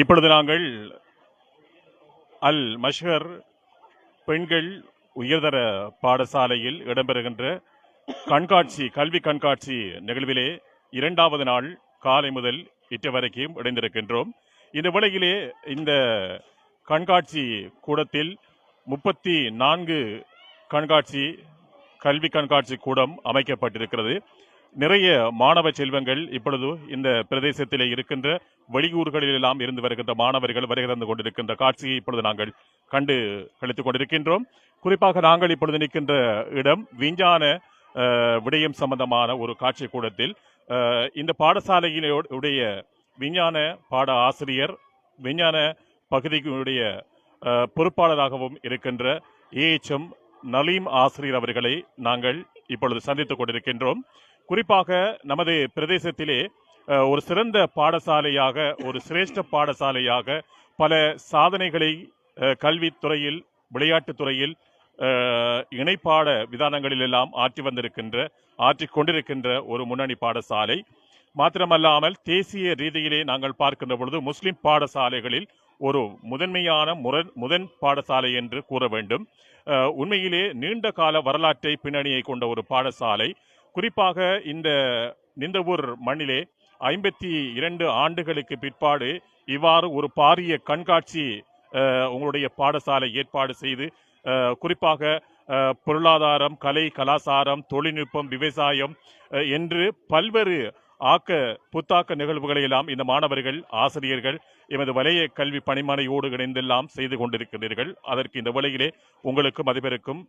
இப்பொழுது நாங்கள் அல் மஷ்ஹர் பெண்கள் உயர்தர பாடசாலையில் இடம்பெறுகின்ற கண்காட்சி கல்வி கண்காட்சி நிகழ்விலே இரண்டாவது நாள் காலை முதல் இற்ற வரைக்கும் இணைந்திருக்கின்றோம். இந்த வேளையிலே இந்த கண்காட்சி கூடத்தில் முப்பத்தி நான்கு கண்காட்சி கல்வி கண்காட்சி கூடம் அமைக்கப்பட்டிருக்கிறது. நிறைய மாணவ செல்வங்கள் இப்பொழுது இந்த பிரதேசத்திலே இருக்கின்ற வெளியூர்களிலெல்லாம் இருந்து வருகின்ற மாணவர்கள் வருகை தந்து கொண்டிருக்கின்ற காட்சியை இப்பொழுது நாங்கள் கண்டு கழித்துக் கொண்டிருக்கின்றோம். குறிப்பாக நாங்கள் இப்பொழுது நிற்கின்ற இடம் விஞ்ஞான விடயம் சம்பந்தமான ஒரு காட்சி கூடத்தில் இந்த பாடசாலையினுடைய விஞ்ஞான பாட ஆசிரியர் விஞ்ஞான பகுதியினுடைய பொறுப்பாளராகவும் இருக்கின்ற ஏஎச்எம் நலீம் ஆசிரியர் அவர்களை நாங்கள் இப்பொழுது சந்தித்துக் கொண்டிருக்கின்றோம். குறிப்பாக நமது பிரதேசத்திலே ஒரு சிறந்த பாடசாலையாக ஒரு சிரேஷ்ட பாடசாலையாக பல சாதனைகளை கல்வித்துறையில் விளையாட்டுத் துறையில் இணைப்பாட விதானங்களில் எல்லாம் ஆற்றி வந்திருக்கின்ற ஆற்றி கொண்டிருக்கின்ற ஒரு முன்னணி பாடசாலை. மாத்திரமல்லாமல் தேசிய ரீதியிலே நாங்கள் பார்க்கின்ற பொழுது முஸ்லிம் பாடசாலைகளில் ஒரு முதன்மையான முரண் முதன் பாடசாலை என்று கூற வேண்டும். உண்மையிலே நீண்ட கால வரலாற்றை பின்னணியை கொண்ட ஒரு பாடசாலை. குறிப்பாக இந்த நிந்தவூர் மண்ணிலே ஐம்பத்தி இரண்டு ஆண்டுகளுக்கு பிற்பாடு இவ்வாறு ஒரு பாரிய கண்காட்சி உங்களுடைய பாடசாலை ஏற்பாடு செய்து குறிப்பாக பொருளாதாரம் கலை கலாசாரம் தொழில்நுட்பம் விவசாயம் என்று பல்வேறு ஆக்க புத்தாக்க நிகழ்வுகளை எல்லாம் இந்த மாணவர்கள் ஆசிரியர்கள் எமது வலைய கல்வி பணிமனையோடு இணைந்தெல்லாம் செய்து கொண்டிருக்கிறீர்கள் அதற்கு இந்த வேளையிலே உங்களுக்கும் அதிபருக்கும்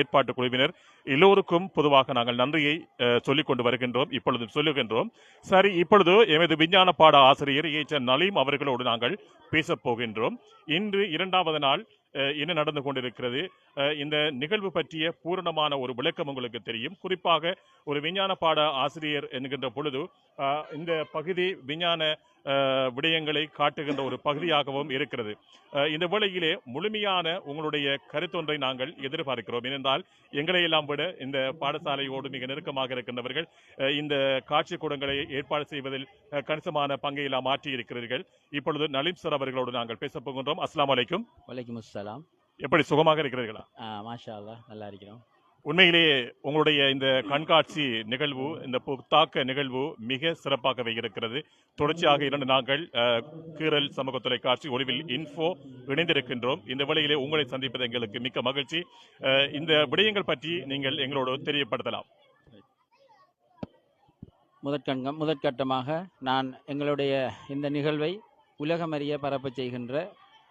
ஏற்பாட்டு குழுவினர் எல்லோருக்கும் பொதுவாக நாங்கள் நன்றியை சொல்லிக்கொண்டு சொல்லிக் கொண்டு வருகின்றோம் இப்பொழுது சொல்லுகின்றோம். சரி இப்பொழுது எமது விஞ்ஞான பாட ஆசிரியர் ஏச்ச நலீம் அவர்களோடு நாங்கள் பேசப் போகின்றோம். இன்று இரண்டாவது நாள் என்ன நடந்து கொண்டிருக்கிறது? இந்த நிகழ்வு பற்றிய பூரணமான ஒரு விளக்கம் உங்களுக்கு தெரியும். குறிப்பாக ஒரு விஞ்ஞான பாட ஆசிரியர் என்கின்ற பொழுது இந்த பகுதி விஞ்ஞான விடயங்களை காட்டுகின்ற ஒரு பகுதியாகவும் இருக்கிறது. இந்த வேளையிலே முழுமையான உங்களுடைய கருத்தொன்றை நாங்கள் எதிர்பார்க்கிறோம். ஏனென்றால் எங்களை எல்லாம் விட இந்த பாடசாலையோடு மிக நெருக்கமாக இருக்கின்றவர்கள் இந்த காட்சி கூடங்களை ஏற்பாடு செய்வதில் கணிசமான பங்கை எல்லாம் மாற்றி இருக்கிறீர்கள். இப்பொழுது நலீம் சார் அவர்களோடு நாங்கள் பேசப் போகின்றோம். அஸ்லாம் வலைக்கும் வலைக்கும் அஸ்ஸலாம் எப்படி சுகமாக இருக்கிறீர்களா? மாஷா நல்லா இருக்கிறோம். உண்மையிலேயே உங்களுடைய இந்த கண்காட்சி நிகழ்வு இந்த புத்தாக்க நிகழ்வு மிக சிறப்பாகவே இருக்கிறது. தொடர்ச்சியாக இரண்டு நாட்கள் கீரல் சமூக தொலைக்காட்சி ஒளிவில் இன்ஃபோ இணைந்திருக்கின்றோம். இந்த வேளையிலே உங்களை சந்திப்பது எங்களுக்கு மிக்க மகிழ்ச்சி. இந்த விடயங்கள் பற்றி நீங்கள் எங்களோடு தெரியப்படுத்தலாம். முதற்கண்கம் முதற்கட்டமாக நான் எங்களுடைய இந்த நிகழ்வை உலகமறிய பரப்ப செய்கின்ற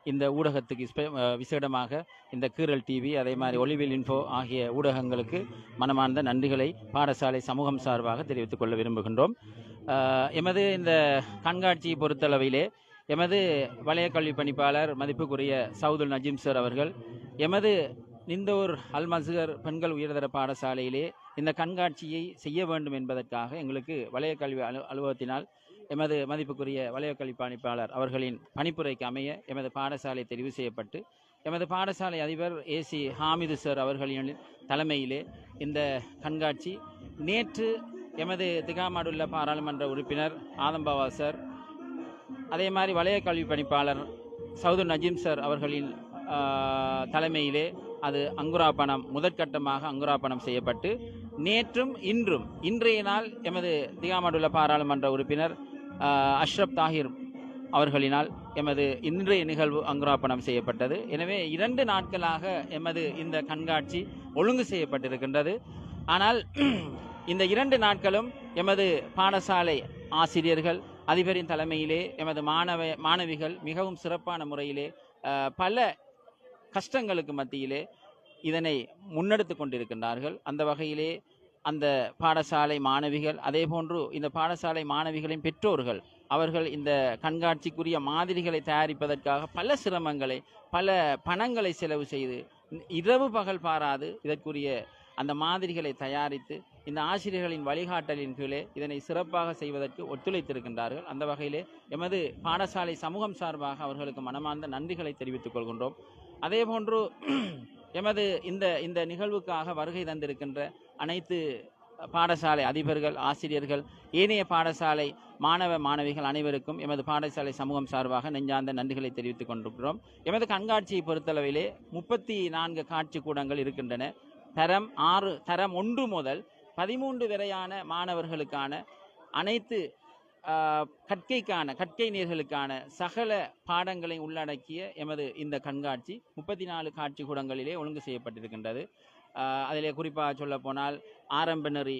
இந்த ஊடகத்துக்கு ஸ்பெ- விசேடமாக இந்த கீரல் டிவி அதே மாதிரி ஒளிவில் இன்ஃபோ ஆகிய ஊடகங்களுக்கு மனமார்ந்த நன்றிகளை பாடசாலை சமூகம் சார்பாக தெரிவித்துக் கொள்ள விரும்புகின்றோம். எமது இந்த கண்காட்சியை பொறுத்தளவிலே எமது வலய கல்வி பணிப்பாளர் மதிப்புக்குரிய சவுதுல் நஜீம் சார் அவர்கள் எமது நிந்தோர் அல் மஸ்கர் பெண்கள் உயர்தர பாடசாலையிலே இந்த கண்காட்சியை செய்ய வேண்டும் என்பதற்காக எங்களுக்கு வலய கல்வி அலு அலுவலகத்தினால் எமது மதிப்புக்குரிய வலையக்கல்வி பணிப்பாளர் அவர்களின் பணிப்புரைக்கு அமைய எமது பாடசாலை தெரிவு செய்யப்பட்டு எமது பாடசாலை அதிபர் ஏசி ஹாமிது சார் அவர்களின் தலைமையிலே இந்த கண்காட்சி நேற்று எமது திகாமாடுள்ள பாராளுமன்ற உறுப்பினர் ஆதம்பாவா சார் அதே மாதிரி வலய கல்வி பணிப்பாளர் சவுது நஜீம் சார் அவர்களின் தலைமையிலே அது அங்குராப்பணம் முதற்கட்டமாக அங்குராப்பணம் செய்யப்பட்டு நேற்றும் இன்றும் இன்றைய நாள் எமது திகாமடுள்ள பாராளுமன்ற உறுப்பினர் அஷ்ரப் தாஹிர் அவர்களினால் எமது இன்றைய நிகழ்வு அங்குராப்பணம் செய்யப்பட்டது. எனவே இரண்டு நாட்களாக எமது இந்த கண்காட்சி ஒழுங்கு செய்யப்பட்டிருக்கின்றது. ஆனால் இந்த இரண்டு நாட்களும் எமது பாடசாலை ஆசிரியர்கள் அதிபரின் தலைமையிலே எமது மாணவ மாணவிகள் மிகவும் சிறப்பான முறையிலே பல கஷ்டங்களுக்கு மத்தியிலே இதனை முன்னெடுத்து கொண்டிருக்கின்றார்கள். அந்த வகையிலே அந்த பாடசாலை மாணவிகள் அதே போன்று இந்த பாடசாலை மாணவிகளின் பெற்றோர்கள் அவர்கள் இந்த கண்காட்சிக்குரிய மாதிரிகளை தயாரிப்பதற்காக பல சிரமங்களை பல பணங்களை செலவு செய்து இரவு பகல் பாராது இதற்குரிய அந்த மாதிரிகளை தயாரித்து இந்த ஆசிரியர்களின் வழிகாட்டலின் கீழே இதனை சிறப்பாக செய்வதற்கு ஒத்துழைத்திருக்கின்றார்கள். அந்த வகையிலே எமது பாடசாலை சமூகம் சார்பாக அவர்களுக்கு மனமார்ந்த நன்றிகளை தெரிவித்துக் கொள்கின்றோம். அதே போன்று எமது இந்த இந்த நிகழ்வுக்காக வருகை தந்திருக்கின்ற அனைத்து பாடசாலை அதிபர்கள் ஆசிரியர்கள் ஏனைய பாடசாலை மாணவ மாணவிகள் அனைவருக்கும் எமது பாடசாலை சமூகம் சார்பாக நெஞ்சார்ந்த நன்றிகளை தெரிவித்துக் கொண்டிருக்கிறோம். எமது கண்காட்சியை பொறுத்தளவிலே முப்பத்தி நான்கு காட்சி கூடங்கள் இருக்கின்றன. தரம் ஆறு தரம் ஒன்று முதல் பதிமூன்று வரையான மாணவர்களுக்கான அனைத்து கற்கைக்கான கற்கை நேர்களுக்கான சகல பாடங்களை உள்ளடக்கிய எமது இந்த கண்காட்சி முப்பத்தி நாலு காட்சி கூடங்களிலே ஒழுங்கு செய்யப்பட்டிருக்கின்றது. அதிலே குறிப்பாக சொல்ல போனால் ஆரம்ப நெறி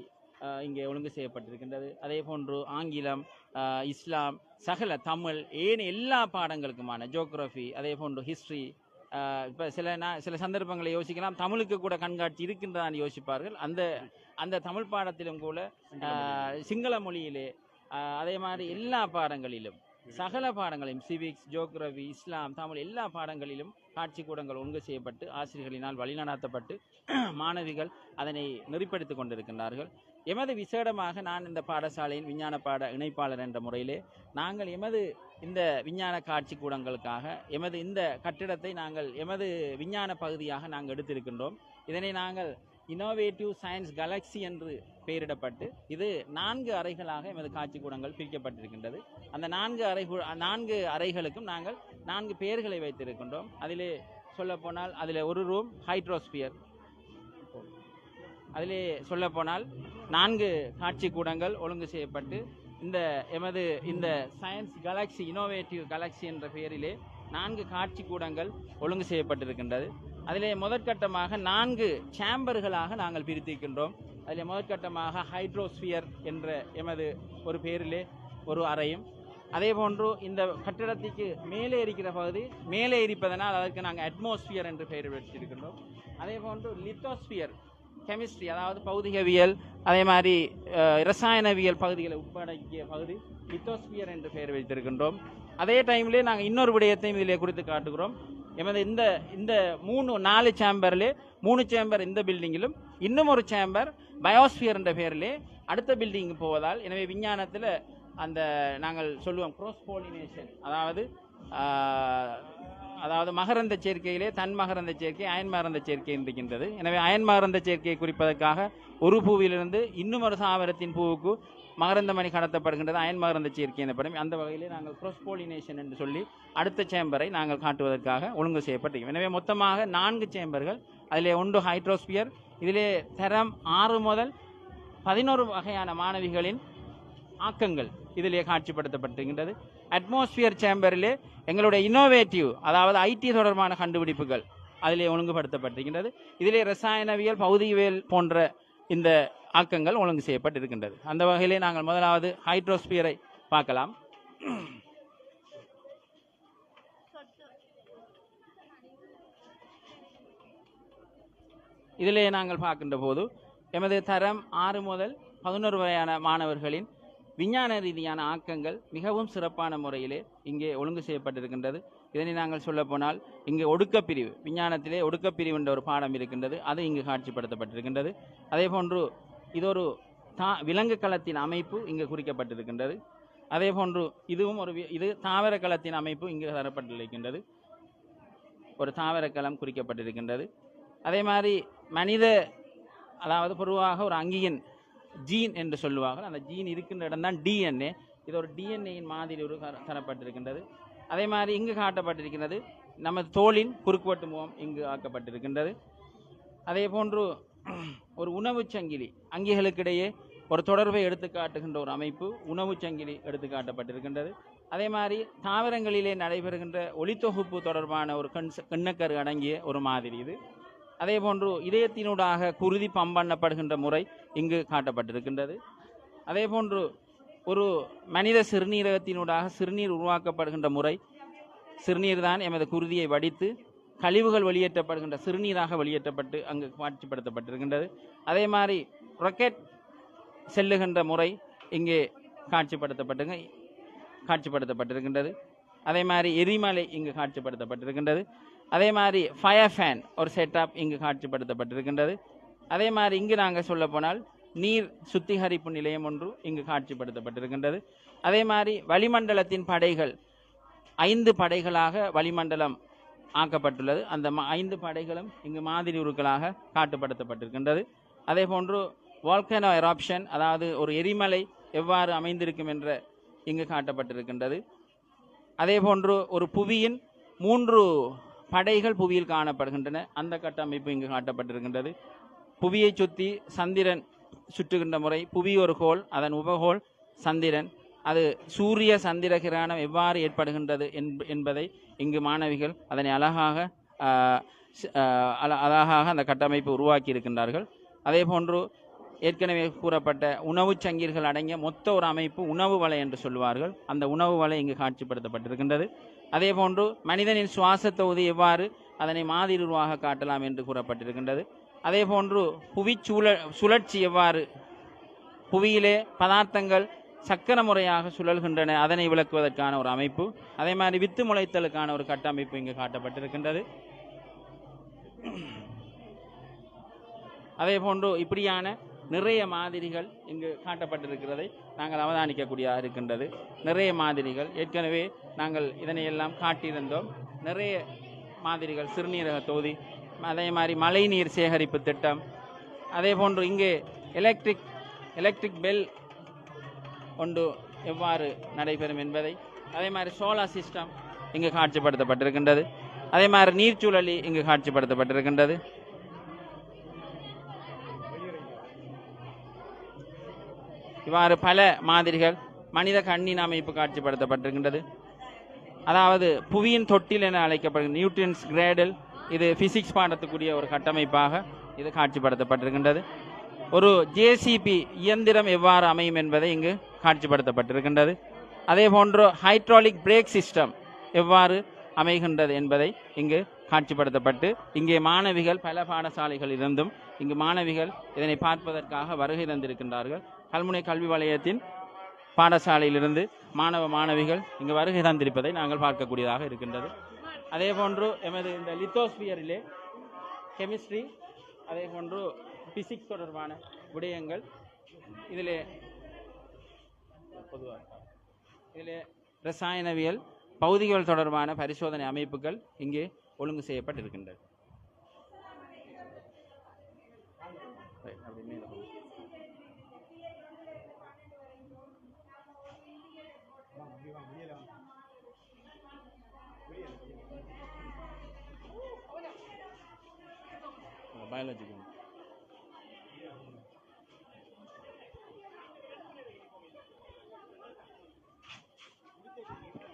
இங்கே ஒழுங்கு செய்யப்பட்டிருக்கின்றது. அதே போன்று ஆங்கிலம் இஸ்லாம் சகல தமிழ் ஏன் எல்லா பாடங்களுக்குமான ஜோக்ரஃபி அதே போன்று ஹிஸ்ட்ரி இப்போ சில நான் சில சந்தர்ப்பங்களை யோசிக்கலாம். தமிழுக்கு கூட கண்காட்சி இருக்கின்றதான் யோசிப்பார்கள். அந்த அந்த தமிழ் பாடத்திலும் கூட சிங்கள மொழியிலே அதே மாதிரி எல்லா பாடங்களிலும் சகல பாடங்களையும் சிவிக்ஸ் ஜோக்ரஃபி இஸ்லாம் தமிழ் எல்லா பாடங்களிலும் காட்சி கூடங்கள் ஒழுங்கு செய்யப்பட்டு ஆசிரியர்களினால் வழிநடத்தப்பட்டு மாணவிகள் அதனை நெறிப்படுத்திக் கொண்டிருக்கின்றார்கள். எமது விசேடமாக நான் இந்த பாடசாலையின் விஞ்ஞான பாட இணைப்பாளர் என்ற முறையிலே நாங்கள் எமது இந்த விஞ்ஞான காட்சி கூடங்களுக்காக எமது இந்த கட்டிடத்தை நாங்கள் எமது விஞ்ஞான பகுதியாக நாங்கள் எடுத்திருக்கின்றோம். இதனை நாங்கள் இன்னோவேட்டிவ் சயின்ஸ் கேலக்ஸி என்று பெயரிடப்பட்டு இது நான்கு அறைகளாக எமது காட்சி கூடங்கள் பிரிக்கப்பட்டிருக்கின்றது. அந்த நான்கு அறை நான்கு அறைகளுக்கும் நாங்கள் நான்கு பெயர்களை வைத்திருக்கின்றோம். அதிலே சொல்லப்போனால் அதில் ஒரு ரூம் ஹைட்ரோஸ்பியர் அதிலே சொல்லப்போனால் நான்கு காட்சி கூடங்கள் ஒழுங்கு செய்யப்பட்டு இந்த எமது இந்த சயின்ஸ் கலாக்சி இனோவேட்டிவ் கலாக்சி என்ற பெயரிலே நான்கு காட்சி கூடங்கள் ஒழுங்கு செய்யப்பட்டிருக்கின்றது. அதிலே முதற்கட்டமாக நான்கு சேம்பர்களாக நாங்கள் பிரித்திருக்கின்றோம். அதில் முதற்கட்டமாக ஹைட்ரோஸ்பியர் என்ற எமது ஒரு பேரிலே ஒரு அறையும். அதே போன்று இந்த கட்டிடத்துக்கு மேலே இருக்கிற பகுதி மேலே இருப்பதனால் அதற்கு நாங்கள் அட்மாஸ்பியர் என்று பெயர் வச்சிருக்கின்றோம். அதே போன்று லித்தோஸ்பியர் கெமிஸ்ட்ரி அதாவது பௌதிகவியல் அதே மாதிரி இரசாயனவியல் பகுதிகளை உட்படக்கிய பகுதி லித்தோஸ்பியர் என்று பெயர் வைத்திருக்கின்றோம். அதே டைம்லேயே நாங்கள் இன்னொரு விடயத்தையும் இதிலே குறித்து காட்டுகிறோம். எமது இந்த இந்த மூணு நாலு சேம்பர்லேயே மூணு சேம்பர் இந்த பில்டிங்கிலும் இன்னும் ஒரு சேம்பர் பயோஸ்பியர் என்ற பெயரிலே அடுத்த பில்டிங் போவதால் எனவே விஞ்ஞானத்தில் அந்த நாங்கள் சொல்லுவோம் க்ரோஸ் போலினேஷன் அதாவது அதாவது மகரந்த சேர்க்கையிலே தன் மகரந்த சேர்க்கை அயன் மகரந்த சேர்க்கை இருக்கின்றது. எனவே அயன் மகரந்த சேர்க்கையை குறிப்பதற்காக ஒரு பூவிலிருந்து இன்னும் ஒரு தாவரத்தின் பூவுக்கு மகரந்த மணி கடத்தப்படுகின்றது அயன் மகரந்த சேர்க்கை எனப்படும். அந்த வகையிலே நாங்கள் cross போலினேஷன் என்று சொல்லி அடுத்த சேம்பரை நாங்கள் காட்டுவதற்காக ஒழுங்கு செய்யப்பட்டிருக்கிறோம். எனவே மொத்தமாக நான்கு சேம்பர்கள் அதிலே ஒன்று ஹைட்ரோஸ்பியர் இதிலே தரம் ஆறு முதல் பதினோரு வகையான மாணவிகளின் ஆக்கங்கள் இதிலே காட்சிப்படுத்தப்பட்டிருக்கின்றது. அட்மாஸ்பியர் சேம்பரிலே எங்களுடைய இன்னோவேட்டிவ் அதாவது ஐடி தொடர்பான கண்டுபிடிப்புகள் அதிலே ஒழுங்குபடுத்தப்பட்டிருக்கின்றது. இதிலே ரசாயனவியல் பௌதிகவியல் போன்ற இந்த ஆக்கங்கள் ஒழுங்கு செய்யப்பட்டிருக்கின்றது. அந்த வகையிலே நாங்கள் முதலாவது ஹைட்ரோஸ்பியரை பார்க்கலாம். இதிலே நாங்கள் பார்க்கின்ற போது எமது தரம் ஆறு முதல் பதினோரு வரையான மாணவர்களின் விஞ்ஞான ரீதியான ஆக்கங்கள் மிகவும் சிறப்பான முறையிலே இங்கே ஒழுங்கு செய்யப்பட்டிருக்கின்றது. இதனை நாங்கள் சொல்லப்போனால் இங்கே ஒடுக்கப்பிரிவு விஞ்ஞானத்திலே ஒடுக்கப்பிரிவு என்ற ஒரு பாடம் இருக்கின்றது. அது இங்கு காட்சிப்படுத்தப்பட்டிருக்கின்றது. அதே போன்று இது ஒரு தா விலங்கு களத்தின் அமைப்பு இங்கு குறிக்கப்பட்டிருக்கின்றது. அதே போன்று இதுவும் ஒரு வி- இது தாவர களத்தின் அமைப்பு இங்கு தரப்பட்டிருக்கின்றது. ஒரு தாவர களம் குறிக்கப்பட்டிருக்கின்றது. அதே மாதிரி மனித அதாவது பொதுவாக ஒரு அங்கியின் ஜீன் என்று சொல்லுவார்கள். அந்த ஜீன் இருக்கின்ற இடம் தான் டிஎன்ஏ இது ஒரு டிஎன்ஏயின் மாதிரி ஒரு தரப்பட்டிருக்கின்றது. அதே மாதிரி இங்கு காட்டப்பட்டிருக்கின்றது நமது தோலின் குறுக்குவட்டு முகம் இங்கு ஆக்கப்பட்டிருக்கின்றது. அதே போன்று ஒரு உணவுச் சங்கிலி அங்கிகளுக்கிடையே ஒரு தொடர்பை எடுத்து காட்டுகின்ற ஒரு அமைப்பு உணவுச் சங்கிலி எடுத்து காட்டப்பட்டிருக்கின்றது. அதே மாதிரி தாவரங்களிலே நடைபெறுகின்ற ஒளித்தொகுப்பு தொடர்பான ஒரு கண் கண்ணக்கரு அடங்கிய ஒரு மாதிரி இது. அதே போன்று இதயத்தினூடாக குருதி பம்பண்ணப்படுகின்ற முறை இங்கு காட்டப்பட்டிருக்கின்றது. அதே போன்று ஒரு மனித சிறுநீரகத்தினூடாக சிறுநீர் உருவாக்கப்படுகின்ற முறை சிறுநீர் தான் எமது குருதியை வடித்து கழிவுகள் வெளியேற்றப்படுகின்ற சிறுநீராக வெளியேற்றப்பட்டு அங்கு காட்சிப்படுத்தப்பட்டிருக்கின்றது. அதே மாதிரி ரொக்கெட் செல்லுகின்ற முறை இங்கே காட்சிப்படுத்தப்பட்டு காட்சிப்படுத்தப்பட்டிருக்கின்றது. அதே மாதிரி எரிமலை இங்கு காட்சிப்படுத்தப்பட்டிருக்கின்றது. அதே மாதிரி ஃபயர் ஃபேன் ஒரு செட்டப் இங்கு காட்சிப்படுத்தப்பட்டிருக்கின்றது. அதே மாதிரி இங்கு நாங்கள் சொல்ல போனால் நீர் சுத்திகரிப்பு நிலையம் ஒன்று இங்கு காட்சிப்படுத்தப்பட்டிருக்கின்றது. அதே மாதிரி வளிமண்டலத்தின் படைகள் ஐந்து படைகளாக வளிமண்டலம் ஆக்கப்பட்டுள்ளது. அந்த ம- ஐந்து படைகளும் இங்கு மாதிரி உருக்களாக காட்டுப்படுத்தப்பட்டிருக்கின்றது. அதே போன்று வால்கனோ எராப்ஷன் அதாவது ஒரு எரிமலை எவ்வாறு அமைந்திருக்கும் என்ற இங்கு காட்டப்பட்டிருக்கின்றது. அதே போன்று ஒரு புவியின் மூன்று படைகள் புவியில் காணப்படுகின்றன. அந்த கட்டமைப்பு இங்கு காட்டப்பட்டிருக்கின்றது. புவியை சுற்றி சந்திரன் சுற்றுகின்ற முறை புவி ஒரு கோள் அதன் உபகோள் சந்திரன். அது சூரிய சந்திர கிரகணம் எவ்வாறு ஏற்படுகின்றது என்ப- என்பதை இங்கு மாணவிகள் அதனை அழகாக அழ- அழகாக அந்த கட்டமைப்பு உருவாக்கி இருக்கின்றார்கள் அதே போன்று ஏற்கனவே கூறப்பட்ட உணவுச் சங்கீர்கள் அடங்கிய மொத்த ஒரு அமைப்பு உணவு வலை என்று சொல்வார்கள் அந்த உணவு வலை இங்கு காட்சிப்படுத்தப்பட்டிருக்கின்றது. அதே போன்று மனிதனின் சுவாச தொகுதி எவ்வாறு அதனை மாதிரி உருவாக காட்டலாம் என்று கூறப்பட்டிருக்கின்றது. அதே போன்று புவிச்சூழ சுழற்சி எவ்வாறு புவியிலே பதார்த்தங்கள் சக்கர முறையாக சுழல்கின்றன அதனை விளக்குவதற்கான ஒரு அமைப்பு. அதே மாதிரி வித்து முளைத்தலுக்கான ஒரு கட்டமைப்பு இங்கு காட்டப்பட்டிருக்கின்றது. அதே போன்று இப்படியான நிறைய மாதிரிகள் இங்கு காட்டப்பட்டிருக்கிறதை நாங்கள் அவதானிக்கக்கூடியதாக இருக்கின்றது. நிறைய மாதிரிகள். ஏற்கனவே நாங்கள் இதனையெல்லாம் காட்டியிருந்தோம். நிறைய மாதிரிகள். சிறுநீரக தொகுதி அதே மாதிரி மழைநீர் சேகரிப்பு திட்டம் அதே போன்று இங்கே எலக்ட்ரிக் எலக்ட்ரிக் பெல் ஒன்று எவ்வாறு நடைபெறும் என்பதை அதே மாதிரி சோலார் சிஸ்டம் இங்கு காட்சிப்படுத்தப்பட்டிருக்கின்றது. அதே மாதிரி நீர்ச்சூழலி இங்கு காட்சிப்படுத்தப்பட்டிருக்கின்றது. இவ்வாறு பல மாதிரிகள் மனித கண்ணின் அமைப்பு காட்சிப்படுத்தப்பட்டிருக்கின்றது. அதாவது புவியின் தொட்டில் என அழைக்கப்படுகிறது நியூட்ரியன்ஸ் கிரேடல் இது பிசிக்ஸ் பாடத்துக்குரிய ஒரு கட்டமைப்பாக இது காட்சிப்படுத்தப்பட்டிருக்கின்றது. ஒரு ஜேசிபி இயந்திரம் எவ்வாறு அமையும் என்பதை இங்கு காட்சிப்படுத்தப்பட்டிருக்கின்றது. அதே போன்று ஹைட்ராலிக் பிரேக் சிஸ்டம் எவ்வாறு அமைகின்றது என்பதை இங்கு காட்சிப்படுத்தப்பட்டு இங்கே மாணவிகள் பல பாடசாலைகளில் இருந்தும் இங்கு மாணவிகள் இதனை பார்ப்பதற்காக வருகை தந்திருக்கின்றார்கள். கல்முனை கல்வி வலயத்தின் பாடசாலையிலிருந்து மாணவ மாணவிகள் இங்கு வருகை தந்திருப்பதை நாங்கள் பார்க்கக்கூடியதாக இருக்கின்றது. அதே போன்று எமது இந்த லித்தோஸ்பியரிலே கெமிஸ்ட்ரி அதே போன்று பிசிக்ஸ் தொடர்பான விடயங்கள் இதிலே பொதுவாக இதிலே ரசாயனவியல் பௌதிகள் தொடர்பான பரிசோதனை அமைப்புகள் இங்கே ஒழுங்கு செய்யப்பட்டிருக்கின்றது Right, அப்படி மேலே போங்க. பயாலஜி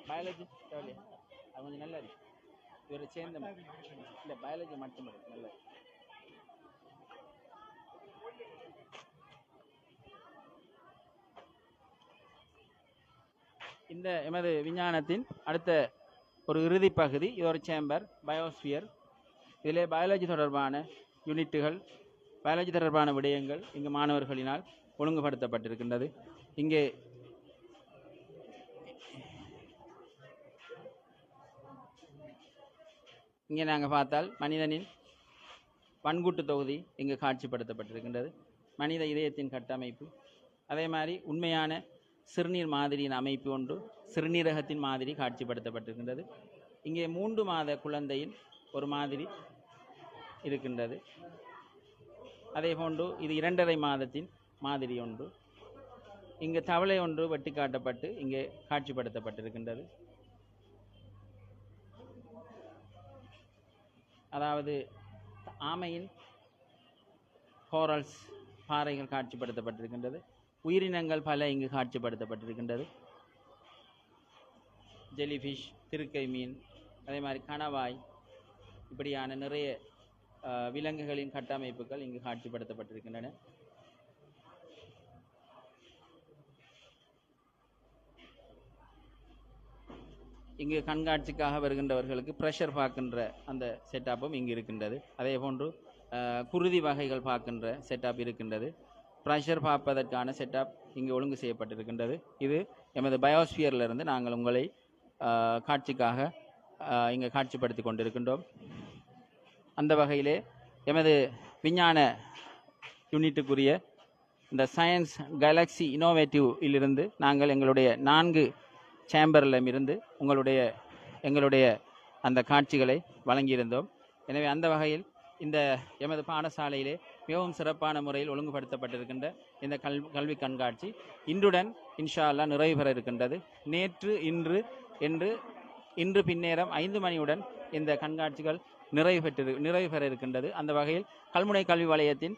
பயாலஜி தேவையா அது கொஞ்சம் நல்லா இருக்கு. இவரை சேர்ந்த இல்லை பயாலஜி மட்டும் இருக்கு. நல்லா இந்த எமது விஞ்ஞானத்தின் அடுத்த ஒரு இறுதி பகுதி யுவர் சேம்பர் பயோஸ்பியர் இதிலே பயாலஜி தொடர்பான யூனிட்டுகள் பயாலஜி தொடர்பான விடயங்கள் இங்கு மாணவர்களினால் ஒழுங்குபடுத்தப்பட்டிருக்கின்றது. இங்கே இங்கே நாங்கள் பார்த்தால் மனிதனின் வன்கூட்டு தொகுதி இங்கு காட்சிப்படுத்தப்பட்டிருக்கின்றது. மனித இதயத்தின் கட்டமைப்பு. அதே மாதிரி உண்மையான சிறுநீர் மாதிரியின் அமைப்பு ஒன்று சிறுநீரகத்தின் மாதிரி காட்சிப்படுத்தப்பட்டிருக்கின்றது. இங்கே மூன்று மாத குழந்தையின் ஒரு மாதிரி இருக்கின்றது. அதே போன்று இது இரண்டரை மாதத்தின் மாதிரி ஒன்று. இங்கு தவளை ஒன்று வெட்டி காட்டப்பட்டு இங்கே காட்சிப்படுத்தப்பட்டிருக்கின்றது. அதாவது ஆமையின் கோரல்ஸ் பாறைகள் காட்சிப்படுத்தப்பட்டிருக்கின்றது. உயிரினங்கள் பல இங்கு காட்சிப்படுத்தப்பட்டிருக்கின்றது. ஜெலிஃபிஷ் திருக்கை மீன் அதே மாதிரி கணவாய் இப்படியான நிறைய விலங்குகளின் கட்டமைப்புகள் இங்கு காட்சிப்படுத்தப்பட்டிருக்கின்றன. இங்கு கண்காட்சிக்காக வருகின்றவர்களுக்கு ப்ரெஷர் பார்க்கின்ற அந்த செட்டப்பும் இங்கு இருக்கின்றது. அதே போன்று குருதி வகைகள் பார்க்கின்ற செட்டப் இருக்கின்றது. ப்ரெஷர் பார்ப்பதற்கான செட்டப் இங்கு ஒழுங்கு செய்யப்பட்டிருக்கின்றது. இது எமது பயோஸ்பியர்ல இருந்து நாங்கள் உங்களை காட்சிக்காக இங்கே காட்சிப்படுத்தி கொண்டிருக்கின்றோம். அந்த வகையிலே எமது விஞ்ஞான யூனிட்டுக்குரிய இந்த சயின்ஸ் கேலக்ஸி இனோவேட்டிவ் இலிருந்து நாங்கள் எங்களுடைய நான்கு சேம்பரிலும் இருந்து உங்களுடைய எங்களுடைய அந்த காட்சிகளை வழங்கியிருந்தோம். எனவே அந்த வகையில் இந்த எமது பாடசாலையிலே மிகவும் சிறப்பான முறையில் ஒழுங்குபடுத்தப்பட்டிருக்கின்ற இந்த கல் கல்வி கண்காட்சி இன்றுடன் இன்ஷா அல்லாஹ் நிறைவு பெற இருக்கின்றது. நேற்று இன்று என்று இன்று பின்னேரம் ஐந்து மணியுடன் இந்த கண்காட்சிகள் நிறைவு பெற்று நிறைவு பெற இருக்கின்றது. அந்த வகையில் கல்முனை கல்வி வலயத்தின்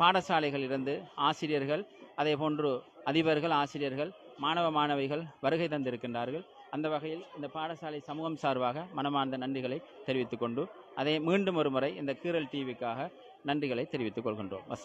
பாடசாலைகளிலிருந்து ஆசிரியர்கள் அதே போன்று அதிபர்கள் ஆசிரியர்கள் மாணவ மாணவிகள் வருகை தந்திருக்கின்றார்கள். அந்த வகையில் இந்த பாடசாலை சமூகம் சார்பாக மனமார்ந்த நன்றிகளை தெரிவித்துக்கொண்டு அதை மீண்டும் ஒரு முறை இந்த கீரல் டிவிக்காக நன்றிகளை தெரிவித்துக் கொள்கின்றோம்.